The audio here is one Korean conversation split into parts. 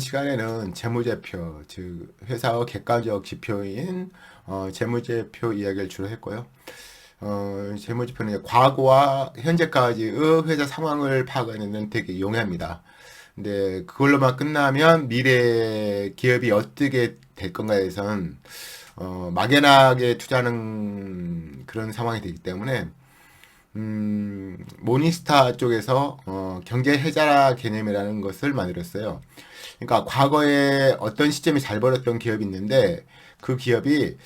시간에는 재무제표, 즉 회사의 객관적 지표인 어, 재무제표 이야기를 주로 했고요. 어, 재무제표는 과거와 현재까지의 회사 상황을 파악하는 되게 용이합니다. 근데 그걸로만 끝나면 미래 기업이 어떻게 될 건가에선 어, 막연하게 투자하는 그런 상황이 되기 때문에 음, 모니스타 쪽에서 어, 경제 해자 개념이라는 것을 만들었어요. 그러니까 과거에 어떤 시점이 잘 벌었던 기업이 있는데 그 기업이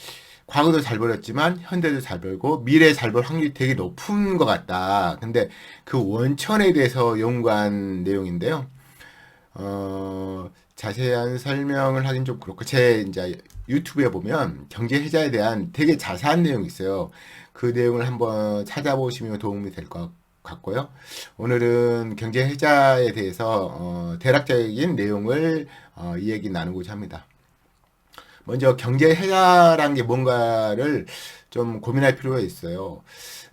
과거도 잘 벌었지만 현대도 잘 벌고 미래에 잘 벌 확률이 되게 높은 것 같다. 근데 그 원천에 대해서 연구한 내용인데요. 어, 자세한 설명을 하긴 좀 그렇고 제 이제 유튜브에 보면 경제 해자에 대한 되게 자세한 내용이 있어요. 그 내용을 한번 찾아보시면 도움이 될 것 같고요. 오늘은 경제 해자에 대해서 어, 대략적인 내용을 어, 이 얘기 나누고자 합니다. 먼저 경제 해자라는 게 뭔가를 좀 고민할 필요가 있어요.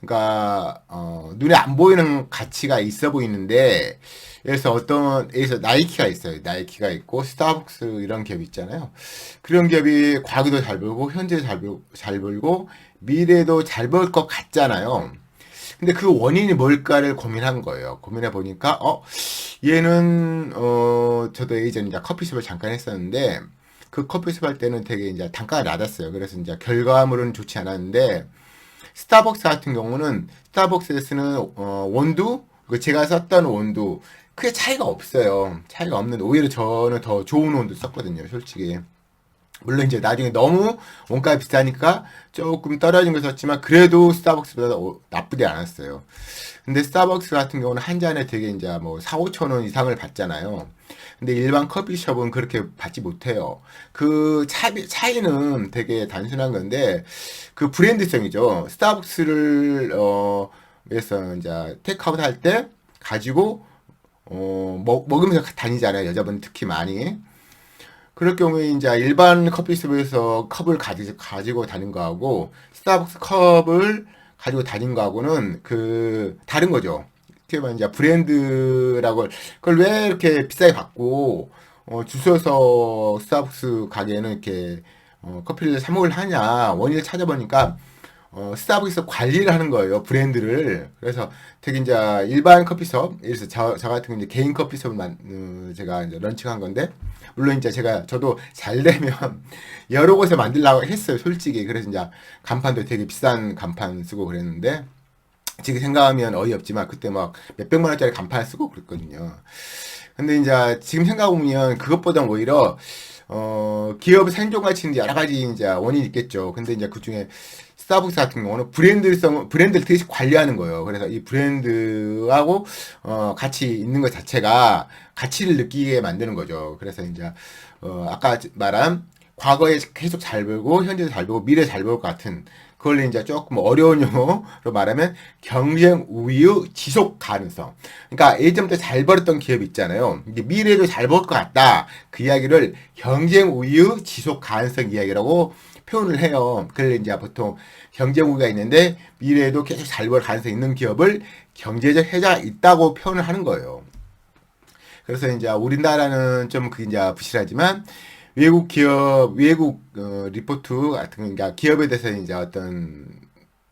그러니까 어, 눈에 안 보이는 가치가 있어 보이는데 그래서 어떤 여기서 나이키가 있어요. 나이키가 있고 스타벅스 이런 기업 있잖아요. 그런 기업이 과거도 잘 벌고 현재도 잘, 벌, 잘 벌고 미래도 잘 벌 것 같잖아요. 근데 그 원인이 뭘까를 고민한 거예요. 고민해 보니까 어 얘는 어 저도 예전에 이제 커피숍을 잠깐 했었는데 그 커피숍 할 때는 되게 이제 단가가 낮았어요. 그래서 이제 결과물은 좋지 않았는데 스타벅스 같은 경우는 스타벅스에 쓰는 어, 원두 그 제가 썼던 원두 크게 차이가 없어요. 차이가 없는데 오히려 저는 더 좋은 원두 썼거든요. 솔직히. 물론 이제 나중에 너무 원가가 비싸니까 조금 떨어진 걸 썼지만 그래도 스타벅스보다 나쁘지 않았어요. 근데 스타벅스 같은 경우는 한 잔에 되게 이제 뭐 4, 5천 원 이상을 받잖아요. 근데 일반 커피숍은 그렇게 받지 못해요. 그 차이, 차이는 되게 단순한 건데 그 브랜드성이죠. 스타벅스를 어 그래서 이제 테이크아웃 할 때 가지고 어 먹, 먹으면서 다니잖아요. 여자분 특히 많이. 그럴 경우에 이제 일반 커피숍에서 컵을 가지, 가지고 다닌 거하고 스타벅스 컵을 가지고 다닌 거하고는 그 다른 거죠. 어떻게 이제 브랜드라고 그걸 왜 이렇게 비싸게 받고 어, 주셔서 스타벅스 가게에는 이렇게 어, 커피를 사 먹을 하냐 원인을 찾아보니까 어, 스타벅스 관리를 하는 거예요 브랜드를 그래서 되게 이제 일반 커피숍 예를 들어서 저, 저 같은 이제 개인 커피숍만 어, 제가 이제 런칭한 건데 물론 이제 제가 저도 잘 되면 여러 곳에 만들려고 했어요 솔직히 그래서 이제 간판도 되게 비싼 간판 쓰고 그랬는데 지금 생각하면 어이없지만 그때 막 몇백만 원짜리 간판 쓰고 그랬거든요. 근데 이제 지금 생각해보면 그것보다 오히려 어 기업의 생존 가치는 여러 가지 이제 원인이 있겠죠. 근데 이제 그 중에 스타벅스 같은 경우는 브랜드성 브랜드를 되게 관리하는 거예요. 그래서 이 브랜드하고 어 같이 있는 것 자체가 가치를 느끼게 만드는 거죠. 그래서 이제 어 아까 말한 과거에 계속 잘 벌고 현재도 잘 벌고 미래 잘 벌 것 같은 그걸 이제 조금 어려운 용어로 말하면 경쟁 우위의 지속 가능성. 그러니까 예전부터 잘 벌었던 기업 있잖아요. 이제 미래도 잘 벌 것 같다. 그 이야기를 경쟁 우위의 지속 가능성 이야기라고 표현을 해요. 그래서 이제 보통 우위가 있는데 미래에도 계속 잘 벌 가능성이 있는 기업을 경제적 해자가 있다고 표현을 하는 거예요. 그래서 이제 우리나라는 좀 그게 이제 부실하지만 외국 기업, 외국 어, 리포트 같은 그러니까 기업에 대해서 이제 어떤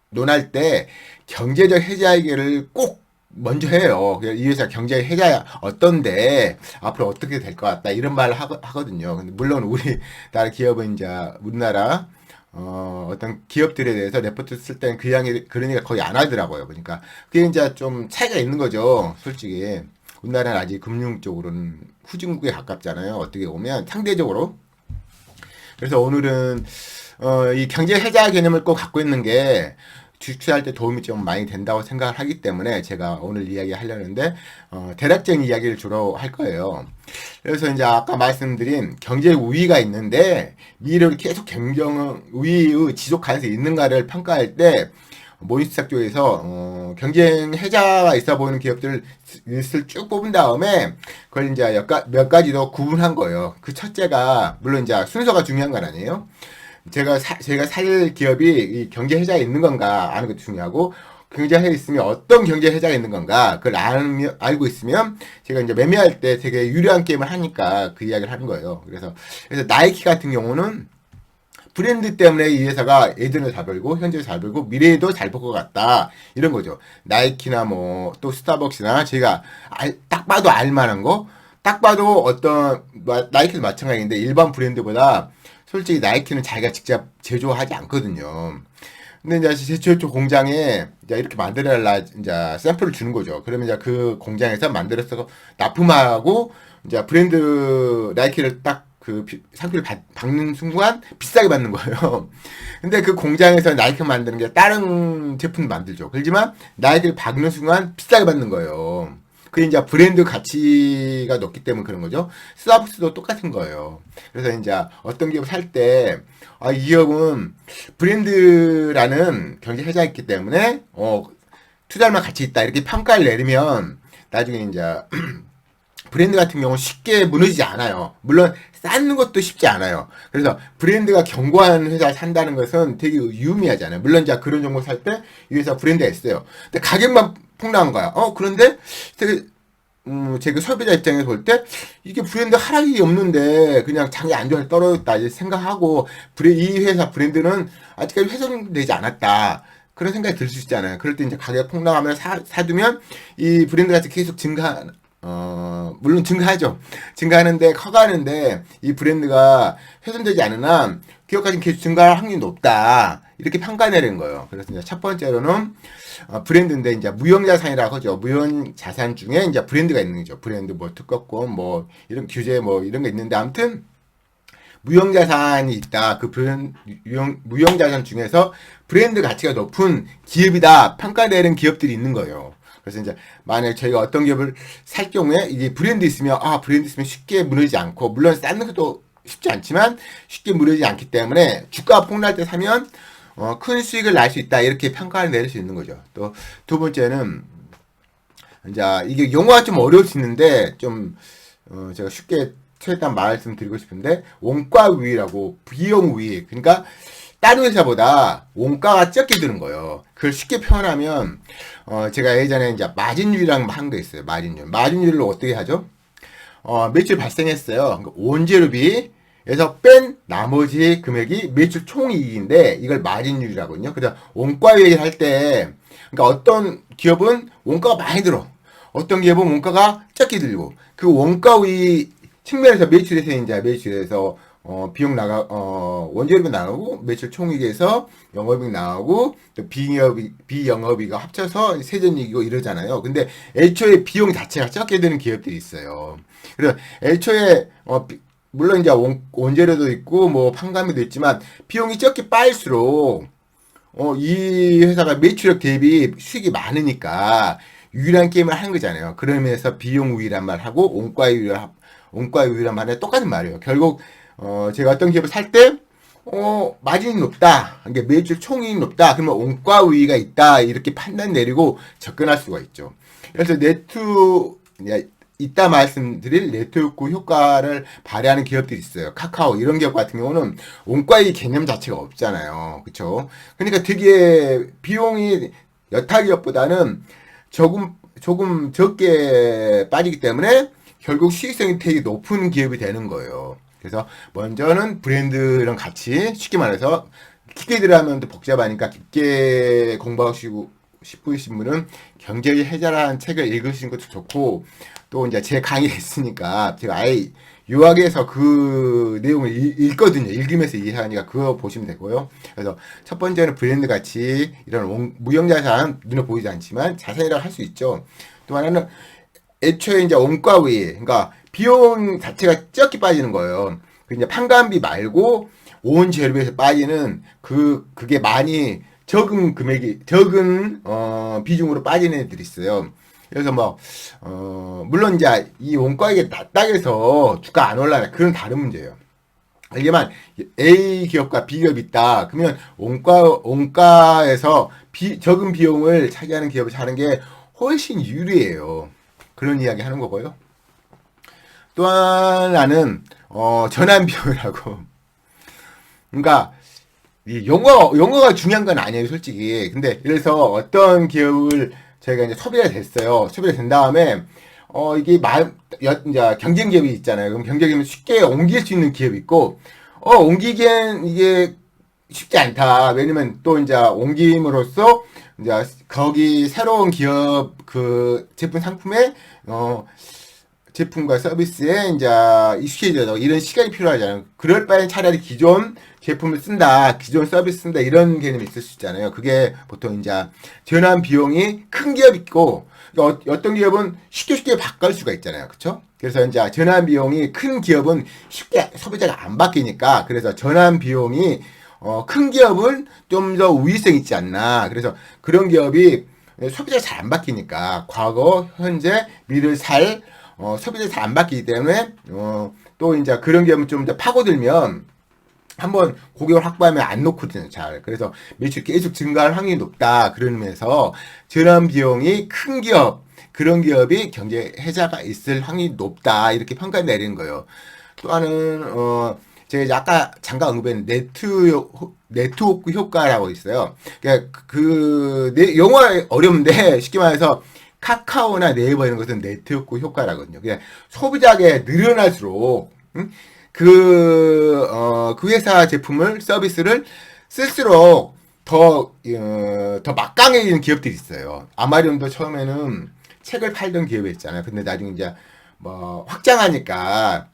논할 때 경제적 해자 얘기를 꼭 먼저 해요. 이 회사 경제 해자 어떤데 앞으로 어떻게 될 것 같다 이런 말을 하, 하거든요. 근데 물론 우리나라 기업은 이제 우리나라 어, 어떤 기업들에 대해서 레포트 쓸 때는 그 양이 그런 얘기 거의 안 하더라고요. 그러니까 그게 이제 좀 차이가 있는 거죠. 솔직히. 우리나라는 아직 금융 쪽으로는 후진국에 가깝잖아요. 어떻게 보면 상대적으로. 그래서 오늘은 어, 이 경제 해자 개념을 꼭 갖고 있는 게 투자할 때 도움이 좀 많이 된다고 생각을 하기 때문에 제가 오늘 이야기 하려는데 어, 대략적인 이야기를 주로 할 거예요. 그래서 이제 아까 말씀드린 경제 우위가 있는데 미래를 계속 경쟁 우위의 지속 가능성이 있는가를 평가할 때 모니스탁 쪽에서 어, 경쟁 해자가 있어 보이는 기업들을 쭉 뽑은 다음에 그걸 이제 몇 가지 더 구분한 거예요. 그 첫째가 물론 이제 순서가 중요한 건 아니에요. 제가 사, 제가 살 기업이 이 경제 해자에 있는 건가 아는 것도 중요하고 경제 있으면 어떤 경제 해자가 있는 건가 그걸 알면, 알고 있으면 제가 이제 매매할 때 되게 유리한 게임을 하니까 그 이야기를 하는 거예요. 그래서 그래서 나이키 같은 경우는 브랜드 때문에 이 회사가 예전에 잘 벌고 현재 잘 벌고 미래에도 잘 벌 것 같다 이런 거죠. 나이키나 뭐 또 스타벅스나 제가 알, 딱 봐도 알만한 거, 딱 봐도 어떤 마- 나이키도 마찬가지인데 일반 브랜드보다 솔직히 나이키는 자기가 직접 제조하지 않거든요. 근데 이제 제초 공장에 이제 이렇게 만들어라 이제 샘플을 주는 거죠. 그러면 이제 그 공장에서 만들어서 납품하고 이제 브랜드 나이키를 딱 그 상표를 받, 박는 순간 비싸게 받는 거예요. 근데 그 공장에서 나이키 만드는 게 다른 제품 만들죠. 그렇지만 나이키를 박는 순간 비싸게 받는 거예요. 그게 이제 브랜드 가치가 높기 때문에 그런 거죠. 스타벅스도 똑같은 거예요. 그래서 이제 어떤 기업 살 때, 아, 이 기업은 브랜드라는 경제 해자가 있기 때문에, 어, 투자할 만 가치 있다. 이렇게 평가를 내리면, 나중에 이제, 브랜드 같은 경우는 쉽게 무너지지 않아요. 물론 쌓는 것도 쉽지 않아요. 그래서 브랜드가 견고한 회사를 산다는 것은 되게 유의미하잖아요. 물론 이제 그런 정보 살 때 이 회사 브랜드가 있어요. 근데 가격만 폭락한 거야. 어 그런데 되게 음, 제가 소비자 입장에서 볼 때 이게 브랜드 하락이 없는데 그냥 장이 안 좋아서 떨어졌다 이제 생각하고 이 회사 브랜드는 아직까지 훼손되지 않았다. 그런 생각이 들 수 있잖아요. 그럴 때 이제 가격 폭락하면 사, 사두면 이 브랜드 가치 계속 증가, 어, 물론 증가하죠. 증가하는데, 커가는데, 이 브랜드가 훼손되지 한, 기업까지 계속 증가할 확률이 높다. 이렇게 평가내는 거예요. 그래서 이제 첫 번째로는, 어, 브랜드인데, 이제 무형자산이라고 하죠. 무형자산 중에 이제 브랜드가 있는 거죠. 브랜드 뭐 특허권, 뭐, 이런 규제 뭐, 이런 거 있는데, 아무튼, 무형자산이 있다. 그 무형, 무형자산 중에서 브랜드 가치가 높은 기업이다. 평가되는 기업들이 있는 거예요. 그래서 이제 만약에 저희가 어떤 기업을 살 경우에 이게 브랜드 있으면 아 브랜드 있으면 쉽게 무너지지 않고 물론 쌓는 것도 쉽지 않지만 쉽게 무너지지 않기 때문에 주가 폭락할 때 사면 어, 큰 수익을 날 수 있다 이렇게 평가를 내릴 수 있는 거죠. 또 두 번째는 이제 이게 용어가 좀 어려울 수 있는데 좀 어, 제가 쉽게 최대한 말씀드리고 싶은데 원가 우위라고 비용 우위 그러니까 다른 회사보다 원가가 적게 드는 거예요. 그걸 쉽게 표현하면 어 제가 예전에 이제 마진율이랑 한 거 있어요. 마진율. 마진율을 어떻게 하죠? 어 매출 발생했어요. 그러니까 원재료비 에서 뺀 나머지 금액이 매출 총이익인데 이걸 마진율이라거든요. 그래서 원가 얘기를 할 때 그러니까 어떤 기업은 원가가 많이 들어. 어떤 기업은 원가가 적게 들고 그 원가 위 측면에서 매출에서 이제 매출에서 어, 비용 나가, 어, 원재료비 나가고, 매출 총익에서 영업이익 나가고, 또 비영업이, 비영업이가 합쳐서 세전이익이고 이러잖아요. 근데 애초에 비용 자체가 적게 드는 기업들이 있어요. 그래서 애초에, 어, 비- 물론 이제 원, 원재료도 있고, 뭐, 판관비도 있지만, 비용이 적게 빠질수록, 어, 이 회사가 매출액 대비 수익이 많으니까, 유일한 게임을 하는 거잖아요. 그러면서 비용 우위란 말 하고, 원가 우위, 원가 우위란 말에 똑같은 말이에요. 결국, 어, 제가 어떤 기업을 살 때, 어, 마진이 높다. 그러니까 매출 총이익이 높다. 그러면 원가 우위가 있다. 이렇게 판단 내리고 접근할 수가 있죠. 그래서 네트, 이따 말씀드릴 네트워크 효과를 발휘하는 기업들이 있어요. 카카오 이런 기업 같은 경우는 원가의 개념 자체가 없잖아요. 그렇죠? 그러니까 되게 비용이 여타 기업보다는 조금 조금 적게 빠지기 때문에 결국 수익성이 되게 높은 기업이 되는 거예요. 그래서 먼저는 브랜드랑 같이 쉽게 말해서 깊게 들어가면 또 복잡하니까 깊게 공부하시고 싶으신 분은 경제의 해자라는 책을 읽으시는 것도 좋고 또 이제 제 강의가 있으니까 제가 아예 요약해서 그 내용을 읽- 읽거든요. 읽으면서 이해하니까 그거 보시면 되고요. 그래서 첫 번째는 브랜드 가치 이런 원- 무형자산 눈에 보이지 않지만 자산이라고 할 수 있죠. 또 하나는 애초에 이제 원가위, 그러니까 비용 자체가 적게 빠지는 거예요. 그 이제 판관비 말고 온 재료비에서 빠지는 그 그게 많이 적은 금액이 적은 어 비중으로 빠지는 애들이 있어요. 그래서 뭐 어 물론 이제 이 원가액이 낮다 해서 주가 안 올라가 그건 다른 문제예요. 하지만 A 기업과 B 기업이 있다. 그러면 원가 원가에서 비, 적은 비용을 차지하는 기업을 사는 게 훨씬 유리해요. 그런 이야기 하는 거고요. 또 하나는 어, 전환 비용이라고. 그러니까 이 용어 용어가 중요한 건 아니에요, 솔직히. 근데 그래서 어떤 기업을 저희가 이제 소비가 됐어요. 소비가 된 다음에 어 이게 마 여, 이제 경쟁 기업이 있잖아요. 그럼 경쟁 기업은 쉽게 옮길 수 있는 기업이 있고 어 옮기기엔 이게 쉽지 않다. 왜냐면 또 이제 옮김으로써 이제 거기 새로운 기업 그 제품 상품에 어 제품과 서비스에 이제 익숙해져서 이런 시간이 필요하잖아요. 그럴 바엔 차라리 기존 제품을 쓴다, 기존 서비스 쓴다 이런 개념이 있을 수 있잖아요. 그게 보통 이제 전환 비용이 큰 기업 있고 어, 어떤 기업은 쉽게 쉽게 바꿀 수가 있잖아요. 그렇죠? 그래서 이제 전환 비용이 큰 기업은 쉽게 소비자가 안 바뀌니까 그래서 전환 비용이 어, 큰 기업은 좀 더 우위성 있지 않나. 그래서 그런 기업이 소비자가 잘안 바뀌니까 과거, 현재, 미래를 살 어, 소비자가 잘안 바뀌기 때문에 어, 또 이제 그런 기업은 좀더 파고들면 한번 고객을 확보하면 안 놓거든요, 잘. 그래서 매출이 계속 증가할 확률이 높다. 그런 의미에서 전환 비용이 큰 기업, 그런 기업이 경제 해자가 있을 확률이 높다. 이렇게 평가 내리는 거예요. 또 하나는, 어, 제가 아까 잠깐 언급한 네트, 네트워크 효과라고 있어요. 그러니까 그, 네, 영어 어려운데 쉽게 말해서 카카오나 네이버 이런 것은 네트워크 효과라거든요. 그냥 소비자가 늘어날수록, 응? 그, 어, 그 회사 제품을, 서비스를 쓸수록 더, 어, 더 막강해지는 기업들이 있어요. 아마존도 처음에는 책을 팔던 기업이 있잖아요. 근데 나중에 이제 뭐 확장하니까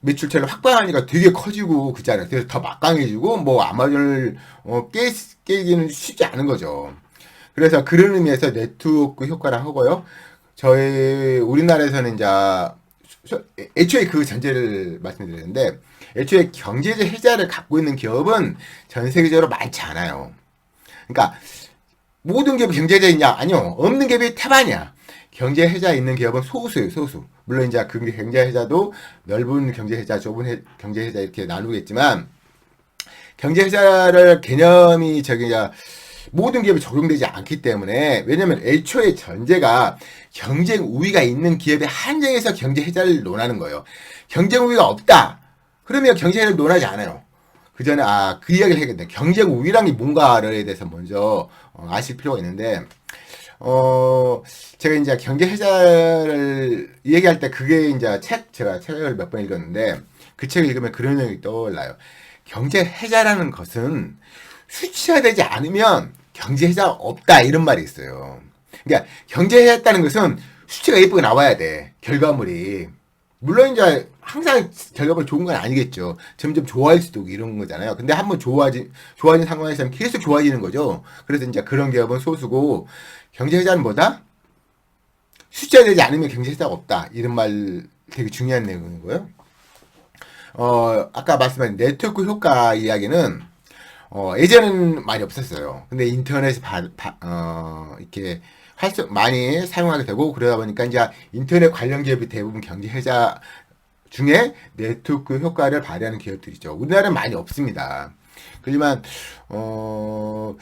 매출처를 확보하니까 되게 커지고 그잖아요. 그래서 더 막강해지고 뭐 아마존을 어, 깨, 깨기는 쉽지 않은 거죠. 그래서 그런 의미에서 네트워크 효과를 하고요. 저희 우리나라에서는 이제 애초에 그 전제를 말씀드리는데 애초에 경제적 혜자를 갖고 있는 기업은 전 세계적으로 많지 않아요. 그러니까 모든 기업이 경제자 있냐? 아니요. 없는 기업이 태반이야. 경제 혜자 있는 기업은 소수예요, 소수. 물론 이제 그 경제 혜자도 넓은 경제 혜자, 좁은 해, 경제 혜자 이렇게 나누겠지만 경제 혜자를 개념이 저기 이제 모든 기업에 적용되지 않기 때문에 왜냐면 애초에 전제가 경쟁 우위가 있는 기업의 한정에서 경제 혜자를 논하는 거예요. 경쟁 우위가 없다. 그러면 경제 혜자를 논하지 않아요. 그 전에 아 그 이야기를 해야겠네. 경쟁 우위란 게 뭔가에 대해서 먼저 어, 아실 필요가 있는데 어 제가 이제 경제 혜자를 얘기할 때 그게 이제 책 제가 책을 몇 번 읽었는데 그 책을 읽으면 그런 내용이 떠올라요. 경제 혜자라는 것은 수치화되지 않으면 경제해자 없다 이런 말이 있어요. 그러니까 경제했다는 것은 수치가 예쁘게 나와야 돼 결과물이 물론 이제 항상 결과물 좋은 건 아니겠죠. 점점 좋아질 수도 이런 거잖아요. 근데 한번 좋아지 좋아진 상황에서는 계속 좋아지는 거죠. 그래서 이제 그런 기업은 소수고 경제회자는 뭐다? 숫자 되지 않으면 경제회자가 없다. 이런 말 되게 중요한 내용이고요. 어, 아까 말씀하신 네트워크 효과 이야기는 어, 예전은 많이 없었어요. 근데 인터넷이 바, 바, 어, 이렇게 활성, 많이 사용하게 되고, 그러다 보니까 이제 인터넷 관련 기업이 대부분 경제 해자 중에 네트워크 효과를 발휘하는 기업들이죠. 우리나라는 많이 없습니다. 그지만, 어,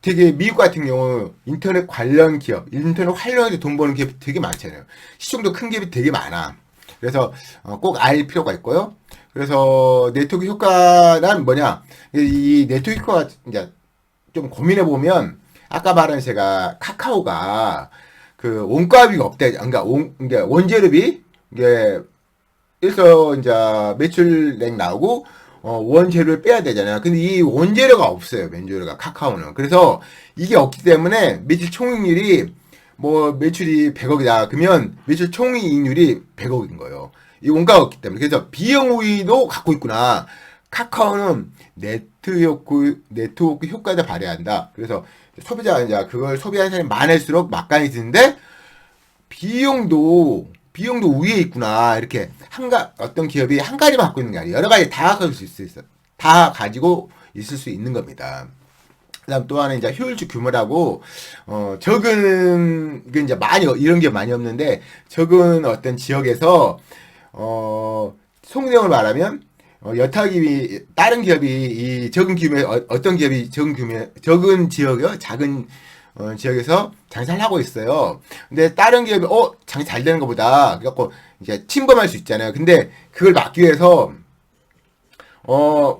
되게 미국 같은 경우 인터넷 관련 기업, 인터넷 활용해서 돈 버는 기업이 되게 많잖아요. 시중도 큰 기업이 되게 많아. 그래서 어, 꼭알 필요가 있고요. 그래서 네트워크 효과란 뭐냐? 이 네트워크 효과가 이제 좀 고민해 보면 아까 말한 제가 카카오가 그 원가비가 없대. 그러니까 원 그러니까 원재료비 이게 그래서 이제 매출액 나오고 어, 원재료를 빼야 되잖아요. 근데 이 원재료가 없어요. 맨재료가 카카오는. 그래서 이게 없기 때문에 매출 총익률이 뭐 매출이 100억이다. 그러면 매출 총이익률이 100억인 거예요. 이 원가가 없기 때문에. 그래서 비용 우위도 갖고 있구나. 카카오는 네트워크, 네트워크 효과를 발휘한다. 그래서 소비자가 이제 그걸 소비하는 사람이 많을수록 막강해지는데 비용도 비용도 우위에 있구나. 이렇게 한가 어떤 기업이 한 가지만 갖고 있는 게 아니라 여러 가지 다 가질 수 있어. 다 가지고 있을 수 있는 겁니다. 그다음 또 하나 이제 효율적 규모라고 어 적은 그 이제 많이 이런 게 많이 없는데 적은 어떤 지역에서 어 속내용을 말하면 어, 여타 기업이 다른 기업이 이 적은 규모 어, 떤 기업이 적은 규모 적은 지역이요 작은 어, 지역에서 장사를 하고 있어요. 근데 다른 기업이 어 장사 잘 되는 것보다 그래갖고 이제 침범할 수 있잖아요. 근데 그걸 막기 위해서 어그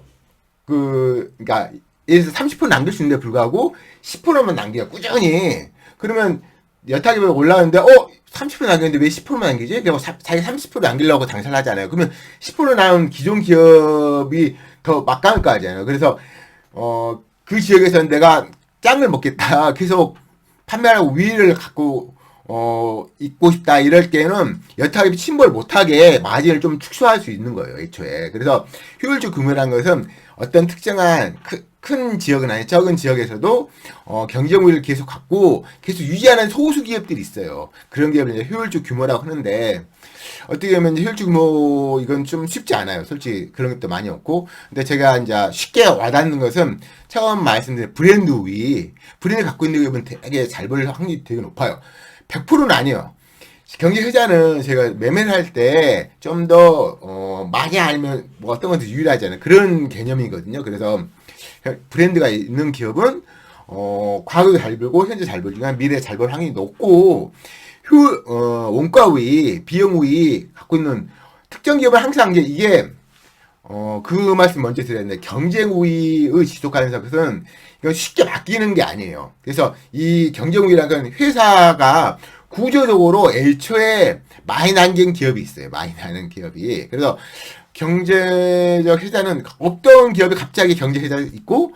그러니까 예를 들어서 30% 남길 수 있는데 불구하고 10%만 남겨요. 꾸준히. 그러면 여타기업이 올라가는데 어 30% 남겼는데 왜 10%만 남기지? 그리고 사- 자기 30% 남기려고 당사를 하잖아요. 그러면 10% 남은 기존 기업이 더 막강할 거 아니에요. 그래서 어 그 지역에서는 내가 짱을 먹겠다. 계속 판매하고 위를 갖고 어 있고 싶다 이럴 때는 여타기업이 침몰 못하게 마진을 좀 축소할 수 있는 거예요 애초에 그래서 효율적 구매라는 것은 어떤 특정한 크- 큰 지역은 아니 적은 지역에서도 어, 경쟁 우위를 계속 갖고 계속 유지하는 소수 기업들이 있어요 그런 기업을 이제 효율적 규모라고 하는데 어떻게 보면 효율적 규모 이건 좀 쉽지 않아요 솔직히 그런 것도 많이 없고 근데 제가 이제 쉽게 와닿는 것은 처음 말씀드린 브랜드 우위 브랜드 갖고 있는 기업은 되게 잘 벌 확률이 되게 높아요 100%는 아니에요. 경제 회자는 제가 매매를 할 때 좀더 어, 많이 알면 뭐 어떤 건더 유리하잖아요. 그런 개념이거든요. 그래서 브랜드가 있는 기업은 어, 과거에 잘 벌고 현재 잘 벌지만 미래에 잘 벌 확률이 높고 효 어, 원가 우위, 비용 우위 갖고 있는 특정 기업은 항상 이제 이게 어, 그 말씀 먼저 드렸는데, 경쟁 우위의 지속하는 것은, 이건 쉽게 바뀌는 게 아니에요. 그래서 이 경쟁 우위라는 건 회사가 구조적으로 애초에 많이 남긴 기업이 있어요. 많이 나는 기업이. 그래서 경제적 회사는 없던 기업이 갑자기 경제 회사가 있고,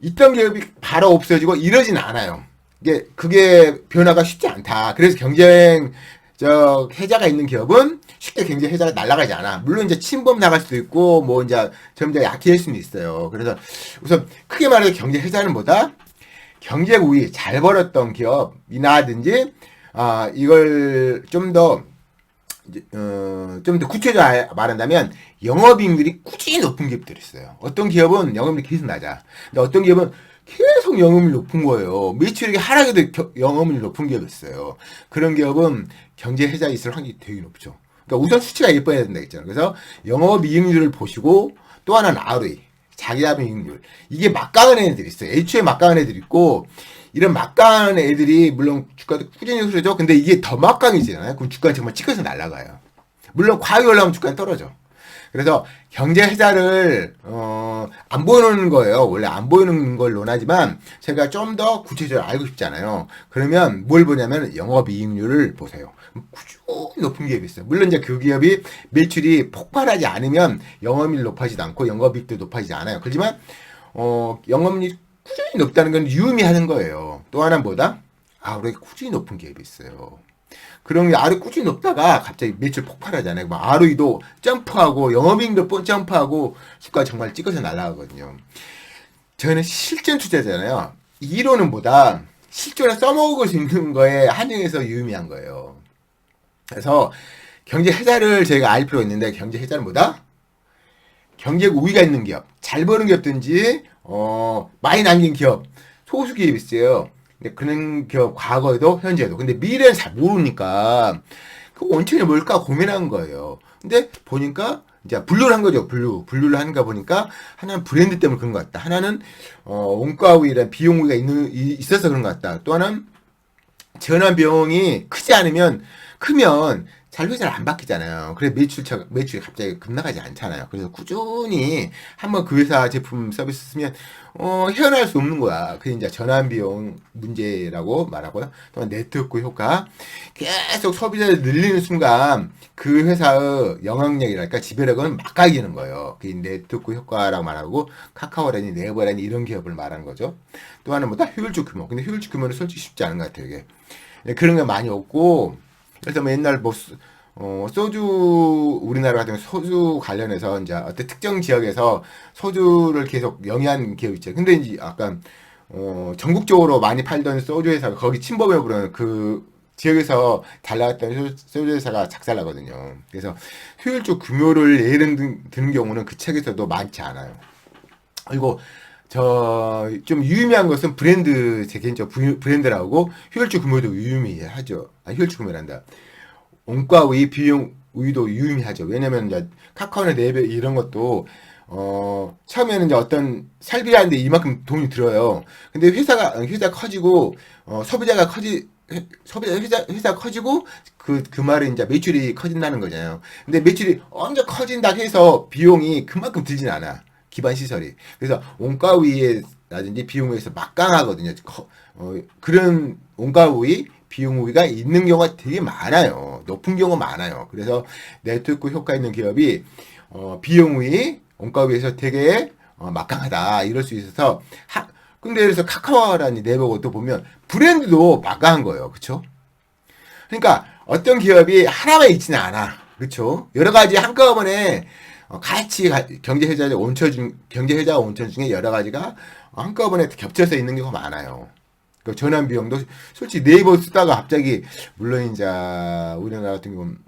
있던 기업이 바로 없어지고 이러진 않아요. 이게, 그게 변화가 쉽지 않다. 그래서 경쟁, 저, 해자가 있는 기업은 쉽게 경제 해자가 날아가지 않아. 물론 이제 침범 나갈 수도 있고, 뭐 이제 점점 약해질 수는 있어요. 그래서 우선 크게 말해서 경제 해자는 뭐다? 경제 우위 잘 벌었던 기업이나든지, 아, 이걸 좀 더, 이제, 어, 좀 더 구체적으로 말한다면, 영업이익률이 꾸준히 높은 기업들이 있어요. 어떤 기업은 영업이익이 계속 낮아. 근데 어떤 기업은 계속 영업률 높은 거예요. 매출액이 하락해도 겨- 영업률 높은 기업이 있어요. 그런 기업은 경제 해자 있을 확률이 되게 높죠. 그러니까 우선 수치가 예뻐야 된다 했잖아요. 그래서 영업이익률을 보시고 또 하나는 ROE, 자기자본 이익률. 이게 막강한 애들이 있어요. 애초에 막강한 애들이 있고 이런 막강한 애들이 물론 주가도 꾸준히 흐르죠. 근데 이게 더 막강해지잖아요. 그럼 주가는 정말 찍어서 날아가요. 물론 과하게 올라오면 주가는 떨어져. 그래서 경제 해자를 어, 안 보이는 거예요. 원래 안 보이는 걸 논하지만 제가 좀 더 구체적으로 알고 싶잖아요. 그러면 뭘 보냐면 영업이익률을 보세요. 꾸준히 높은 기업이 있어요. 물론 이제 그 기업이 매출이 폭발하지 않으면 영업이익 높아지도 않고 영업이익도 높아지지 않아요. 그렇지만 어, 영업이익 꾸준히 높다는 건 유의미하는 거예요. 또 하나는 뭐다? 아, 우리 꾸준히 높은 기업이 있어요. 게 아래 꾸준히 높다가 갑자기 매출 폭발하잖아요. 막 ROE도 점프하고 영업이익도 뻔 점프하고 주가 정말 찍어서 날아가거든요. 저는 실전 투자잖아요. 이론은보다 실전에 써먹을 수 있는 거에 한정해서 유의미한 거예요. 그래서 경제 해자를 저희가 알 필요가 있는데 경제 해자는 뭐다? 경제 우위가 있는 기업, 잘 버는 기업든지 어 많이 남긴 기업, 소수 기업이 있어요. 근데 그런 기업 과거에도 현재도 근데 미래는 잘 모르니까 그 원천이 뭘까 고민한 거예요. 근데 보니까 이제 분류를 한 거죠. 분류 분류를 하는가 보니까 하나는 브랜드 때문에 그런 것 같다. 하나는 어 원가 우위랑 비용 우위가 있는 이- 있어서 그런 것 같다. 또 하나는 전환 비용이 크지 않으면 크면 잘 회사를 안 바뀌잖아요. 그래 매출처 매출이 갑자기 급나가지 않잖아요. 그래서 꾸준히 한번 그 회사 제품 서비스 쓰면 어 헤어날 수 없는 거야. 그게 이제 전환 비용 문제라고 말하고요. 또 네트워크 효과 계속 소비자를 늘리는 순간 그 회사의 영향력이랄까 지배력은 막강해지는 거예요. 그 네트워크 효과라고 말하고 카카오라니 네이버라니 이런 기업을 말하는 거죠. 또 하나는 뭐다 효율적 규모. 근데 효율적 규모는 솔직히 쉽지 않은 것 같아요. 이게 네, 그런 게 많이 없고 그래서 뭐 옛날 뭐 소- 어, 소주 우리나라 같은 소주 관련해서 이제 어떤 특정 지역에서 소주를 계속 영위한 기업 있죠. 근데 이제 약간 어, 전국적으로 많이 팔던 소주 회사가 거기 침범해 버리는 그 지역에서 잘 나갔던 소- 소주 회사가 작살나거든요. 그래서 효율적 규모를 예를 든- 드는 경우는 그 책에서도 많지 않아요. 그리고 저 좀 유의미한 것은 브랜드 제 개인적 부- 브랜드라고 효율적 규모도 유의미하죠. 아, 규모란다. 원가 우위 비용 우위도 유의미하죠. 왜냐면 이제 카카오나 네이버 이런 것도 어 처음에는 이제 어떤 설비하는데 이만큼 돈이 들어요. 근데 회사가 회사 커지고 어 소비자가 커지 회- 소비자 회사 회사 커지고 그 그 말은 이제 매출이 커진다는 거잖아요. 근데 매출이 엄청 커진다 해서 비용이 그만큼 들진 않아. 기반 시설이. 그래서 원가 위에 라든지 비용 우위에서 막강하거든요. 커- 어, 그런 온가 우위, 비용 우위가 있는 경우가 되게 많아요. 높은 경우가 많아요. 그래서 네트워크 효과 있는 기업이 어, 비용 우위, 원가 우위에서 되게 어, 막강하다 이럴 수 있어서 하, 근데 그래서 카카오라는 네이버도 보면 브랜드도 막강한 거예요. 그렇죠? 그러니까 어떤 기업이 하나만 있지는 않아. 그렇죠? 여러 가지 한꺼번에 어, 같이 가- 경제 회자의 원천 중 경제 회자 원천 중에 여러 가지가 한꺼번에 겹쳐서 있는 경우가 많아요. 그 전환 비용도 솔직히 네이버 쓰다가 갑자기 물론 이제 우리나라 같은 경우는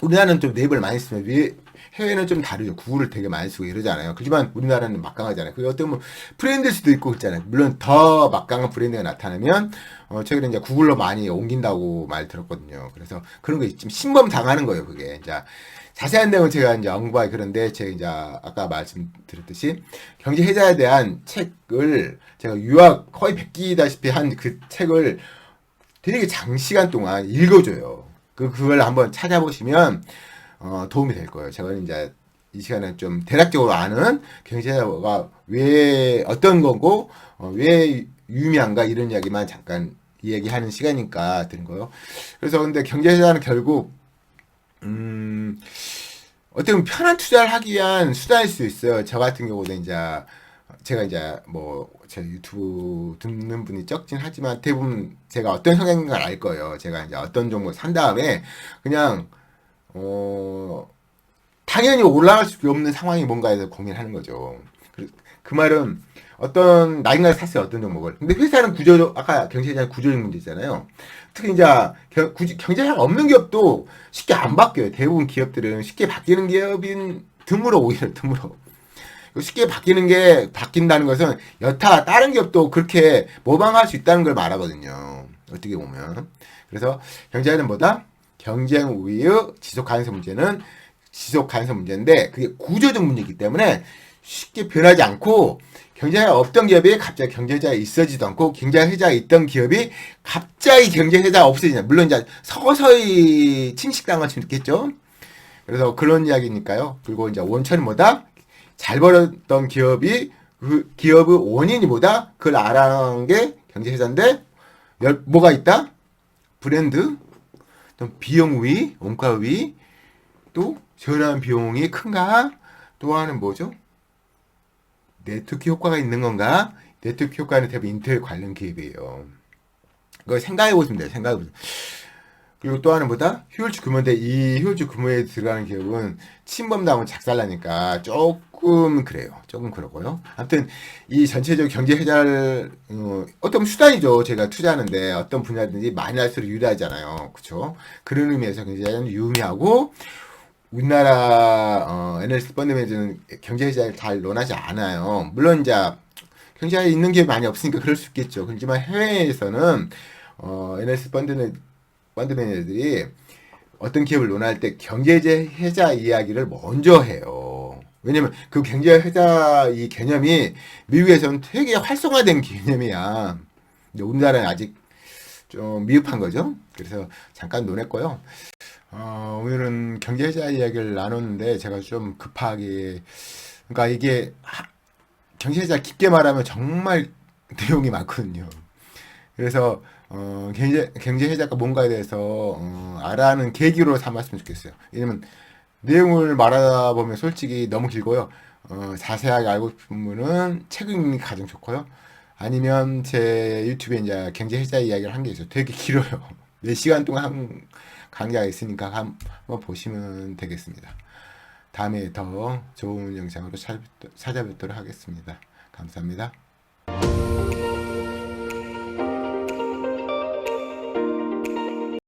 우리나라는 좀 네이버를 많이 쓰면 위- 해외는 좀 다르죠. 구글을 되게 많이 쓰고 이러잖아요. 그지만 우리나라는 막강하잖아요. 그게 어떻게 브랜드일 수도 있고 그렇잖아요. 물론 더 막강한 브랜드가 나타나면 어, 최근에 이제 구글로 많이 옮긴다고 말 들었거든요. 그래서 그런 게 지금 신범 당하는 거예요. 그게 이제 자세한 내용은 제가 이제 언급하기 그런데 제가 이제 아까 말씀드렸듯이 경제 해자에 대한 책을 제가 유학 거의 베끼다시피 한 그 책을 되게 장시간 동안 읽어줘요. 그 그걸 한번 찾아보시면 어, 도움이 될 거예요. 제가 이제 이 시간에 좀 대략적으로 아는 경제가 왜 어떤 거고 어, 왜 유의미한가 이런 이야기만 잠깐 이야기하는 시간이니까 드린 거예요. 그래서 근데 경제자는 결국 음, 어떻게 보면 편한 투자를 하기 위한 수단일 수 있어요. 저 같은 경우는 이제 제가 이제 뭐 제 유튜브 듣는 분이 적진 하지만 대부분 제가 어떤 성향인 걸 알 거예요. 제가 이제 어떤 종목 산 다음에 그냥 어 당연히 올라갈 수밖에 없는 상황이 뭔가에 대해서 고민하는 거죠. 그, 그 말은 어떤 나인가에 샀어요 어떤 종목을. 근데 회사는 구조적 아까 경제장 구조적 문제잖아요. 특히 이제 경, 구조- 경제장 없는 기업도 쉽게 안 바뀌어요. 대부분 기업들은 쉽게 바뀌는 기업인 드물어 오히려 드물어. 쉽게 바뀌는 게 바뀐다는 것은 여타 다른 기업도 그렇게 모방할 수 있다는 걸 말하거든요. 어떻게 보면. 그래서 경제는 뭐다? 경쟁 우위의 지속 가능성 문제는 지속 가능성 문제인데 그게 구조적 문제이기 때문에 쉽게 변하지 않고 경제가 없던 기업이 갑자기 경제자가 있어지도 않고 경제회자가 있던 기업이 갑자기 경제회자가 없어지냐. 물론 이제 서서히 침식당할 수 있겠죠. 그래서 그런 이야기니까요. 그리고 이제 원천은 뭐다? 잘 벌었던 기업이 그 기업의 원인이 뭐다? 그걸 알아는 게 경제회사인데 열- 뭐가 있다? 브랜드, 또 비용 우위, 원가 우위, 또 저렴한 비용이 큰가? 또 하나는 뭐죠? 네트워크 효과가 있는 건가? 네트워크 효과는 대부분 인텔 관련 기업이에요. 그걸 생각해 보시면 돼요. 생각해 보세요. 그리고 또 하나는 뭐다? 효율주 규모인데 이 효율주 규모에 들어가는 기업은 침범당하면 작살나니까 조금 그래요. 조금 그러고요. 아무튼 이 전체적 경제 해자를 어, 어떤 수단이죠. 제가 투자하는데 어떤 분야든지 많이 할수록 유리하잖아요. 그렇죠? 그런 의미에서 경제자는 유의미하고 우리나라 어, NLS 펀드 매니저는 경제 해자를 잘 논하지 않아요. 물론 이제 경제에 있는 게 많이 없으니까 그럴 수 있겠죠. 그렇지만 해외에서는 어, NLS 펀드는 펀드 매니저들이 어떤 기업을 논할 때 경제제 해자 이야기를 먼저 해요. 왜냐면 그 경제 해자 이 개념이 미국에서는 되게 활성화된 개념이야. 근데 우리나라는 아직 좀 미흡한 거죠. 그래서 잠깐 논했고요. 어, 오늘은 경제 해자 이야기를 나눴는데 제가 좀 급하게 그러니까 이게 하- 경제 해자 깊게 말하면 정말 내용이 많거든요. 그래서 어, 경제 경제 해자가 뭔가에 대해서 어, 알아하는 계기로 삼았으면 좋겠어요. 왜냐면 내용을 말하다 보면 솔직히 너무 길고요. 어, 자세하게 알고 싶은 분은 책 읽는 게 가장 좋고요. 아니면 제 유튜브에 이제 경제 해자 이야기를 한 게 있어요. 되게 길어요. 몇 시간 동안 한 강좌가 있으니까 한- 한번 보시면 되겠습니다. 다음에 더 좋은 영상으로 찾아뵙- 찾아뵙도록 하겠습니다. 감사합니다.